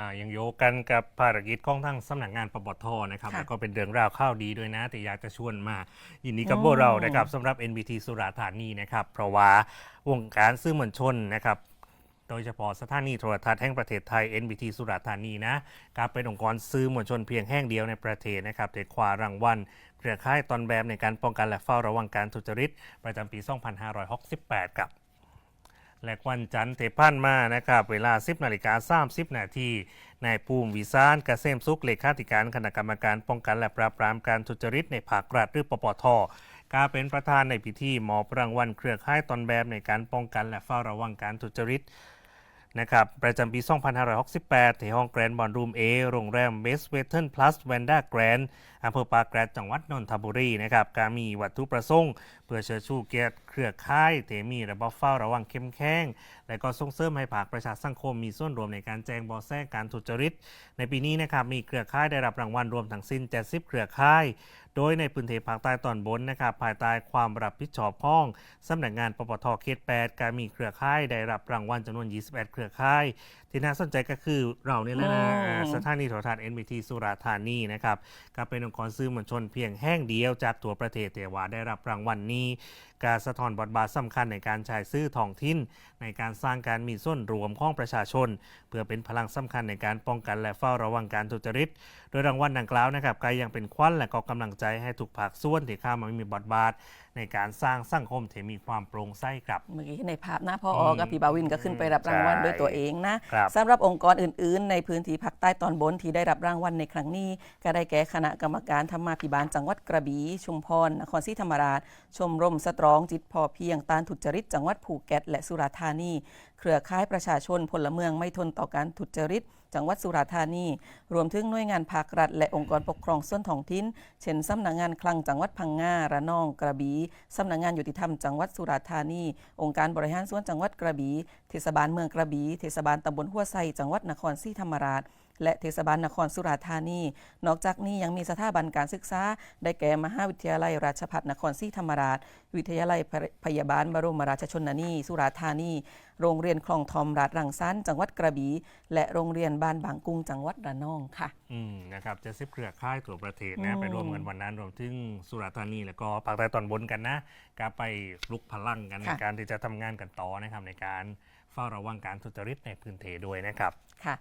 อ่ายังโยกกันกับภารกิจของทั้งสำนักงานปปทนะครับค่ะแล้วก็เป็นเรื่องราวข้าวดีด้วยนะ แต่อยากจะชวนมายินดีกับอืมพวกเรานะครับสำหรับ NBT สุราษฎร์ธานีนะครับ เพราะว่าวงการสื่อมวลชนนะครับ โดยเฉพาะสถานีโทรทัศน์แห่งประเทศไทย NBT สุราษฎร์ธานีนะการเป็นองค์กรสื่อมวลชนเพียงแห่งเดียวในประเทศนะครับได้คว้ารางวัลเครือข่ายตอนแบบในการป้องกันและเฝ้าระวังการทุจริต ประจำปี 2568ครับ และวันจันทร์เทพันมานะครับ เวลา 10นาฬิกา30นาทีนายภูมิวิสารเกษมสุขเลขาธิการคณะกรรมการป้องกันและปราบปรามการทุจริตในภาครัฐหรือปปทกาเป็นประธานในพิธีมอบรางวัลเครือข่ายตอนแบบในการป้องกันและเฝ้าระวังการทุจริต นะครับประจำปี 2568ที่ห้องแกรนด์บอลรูม A โรงแรมเวสเวสเทิร์นพลัสแวนด้าแกรนด์อำเภอปากแกรดจังหวัดนนทบุรีนะครับการมีวัตถุประสงค์ เพื่อเชิดชูเกียรติเครือข่ายเทมีระบบเฝ้าระวังเข้มแข็งและก็ส่งเสริมให้ภาคประชาสังคมมีส่วนรวมในการแจ้งเบาะแสการทุจริต ในปีนี้นะครับมีเครือข่ายได้รับรางวัลรวมทั้งสิ้น 70 เครือข่ายโดยในพื้นที่ภาคใต้ตอนบนนะครับภายใต้ความรับผิดชอบพ้องสำนักงานปปทเขต8การมีเครือข่ายได้รับรางวัลจำนวน 21 เครือข่าย ที่น่าสนใจก็คือเราเนี่ยแหละนะอืมอ่าสถานีโทรทัศน์ NBT สุราษฎร์ธานีนะครับก็เป็นองค์กรสื่อมวลชนเพียงแห่งเดียวจากตัวประเทศแต่ว่าได้รับรางวัลนี้การสะท้อนบทบาทสำคัญในการใช้ซื่อท้องถิ่นในการสร้างการมีส่วนรวมของประชาชน เพื่อเป็นพลังสำคัญในการป้องกันและเฝ้าระวังการทุจริต โดยรางวัลดังกล่าวนะครับก็ยังเป็นขวัญและก็กำลังใจให้ถูกผักส่วนที่ข้ามามีบทบาทในการสร้างสังคมที่มีความโปร่งใสครับ เมื่อกี้ในภาพหน้าพ่ออือมกับพี่บาวินก็ขึ้นไปรับรางวัลใช่ด้วยตัวเองนะครับ สำหรับองค์กรอื่น ๆ ในพื้นที่ภาคใต้ตอนบนที่ได้รับรางวัลในครั้งนี้ ก็ได้แก่คณะกรรมการธรรมาภิบาลจังหวัดกระบี่ชุมพรนครศรีธรรมราช ชมรมสตรองจิตพอเพียงต้านทุจริต จังหวัดภูเก็ต และสุราษฎร์ธานี เครือข่ายประชาชนพลเมืองไม่ทนต่อการทุจริต จังหวัดสุราษฎร์ธานี รวมถึงหน่วยงานภาครัฐ และองค์กรปกครองส่วนท้องถิ่นเช่นสำนักงานคลังจังหวัดพังงาระนองกระบี่สำนักงานยุติธรรมจังหวัดสุราษฎร์ธานี องค์การบริหารส่วนจังหวัดกระบี่เทศบาลเมืองกระบี่เทศบาลตำบลหัวไซจังหวัดนครศรีธรรมราช และเทศบาลนครสุราษฎร์ธานี นอกจากนี้ยังมีสถาบันการศึกษา ได้แก่มหาวิทยาลัยราชภัฏนครศรีธรรมราช วิทยาลัยพยาบาลบรมราชชนนีสุราษฎร์ธานี โรงเรียนคลองทอมราชรังสรรค์จังหวัดกระบี่และโรงเรียนบ้านบางกุ้งจังหวัดระนองค่ะอืมนะครับจะซิบเครือข่ายตัวประเทศอืนะมไปร่วมกันวันนั้นรวมถึงสุราษฎร์ธานี แล้วก็ภาคใต้ตอนบนกันนะก็ไปลุกพลังกันในการที่จะทำงานกันต่อนะครับในการเฝ้าระวังการทุจริตในพื้นที่ด้วยนะครับ ค่ะ